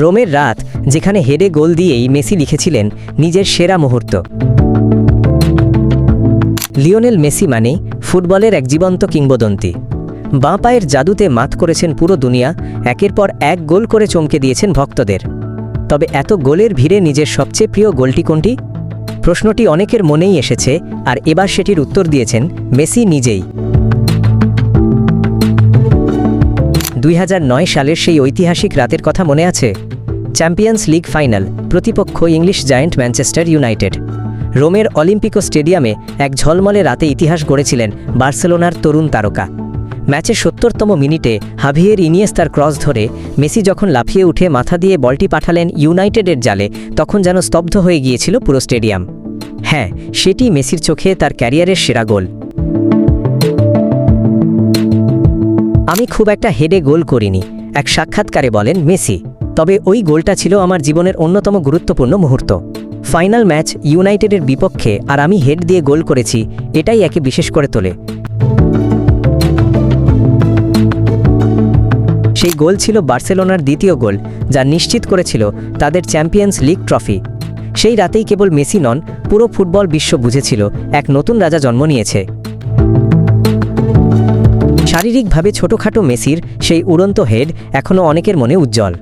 রোমের রাত, যেখানে হেডে গোল দিয়েই মেসি লিখেছিলেন নিজের সেরা মুহূর্ত। লিওনেল মেসি মানে ফুটবলের এক জীবন্ত কিংবদন্তি। বাঁ পায়ের জাদুতে মাত করেছেন পুরো দুনিয়া, একের পর এক গোল করে চমকে দিয়েছেন ভক্তদের। তবে এত গোলের ভিড়ে নিজের সবচেয়ে প্রিয় গোলটি কোনটি? প্রশ্নটি অনেকের মনেই এসেছে, আর এবার সেটির উত্তর দিয়েছেন মেসি নিজেই। দুই হাজার নয় সালের সেই ঐতিহাসিক রাতের কথা মনে আছে? চ্যাম্পিয়ন্স লিগ ফাইনাল, প্রতিপক্ষ ইংলিশ জায়েন্ট ম্যানচেস্টার ইউনাইটেড। রোমের অলিম্পিকো স্টেডিয়ামে এক ঝলমলে রাতে ইতিহাস গড়েছিলেন বার্সেলোনার তরুণ তারকা। ম্যাচের সত্তরতম মিনিটে হাভিয়ের ইনিয়েস্তার ক্রস ধরে মেসি যখন লাফিয়ে উঠে মাথা দিয়ে বলটি পাঠালেন ইউনাইটেডের জালে, তখন যেন স্তব্ধ হয়ে গিয়েছিল পুরো স্টেডিয়াম। হ্যাঁ সেটি মেসির চোখে তার ক্যারিয়ারের সেরা গোল। আমি খুব একটা হেডে গোল করিনি, এক সাক্ষাৎকারে বলেন মেসি, তবে ওই গোলটা ছিল আমার জীবনের অন্যতম গুরুত্বপূর্ণ মুহূর্ত। ফাইনাল ম্যাচ ইউনাইটেডের বিপক্ষে আর আমি হেড দিয়ে গোল করেছি, এটাই একে বিশেষ করে তোলে। সেই গোল ছিল বার্সেলোনার দ্বিতীয় গোল, যা নিশ্চিত করেছিল তাদের চ্যাম্পিয়ন্স লিগ ট্রফি। সেই রাতেই কেবল মেসি নন, পুরো ফুটবল বিশ্ব বুঝেছিল, এক নতুন রাজা জন্ম নিয়েছে। শারীরিকভাবে ছোটখাটো মেসির সেই উড়ন্ত হেড এখনও অনেকের মনে উজ্জ্বল।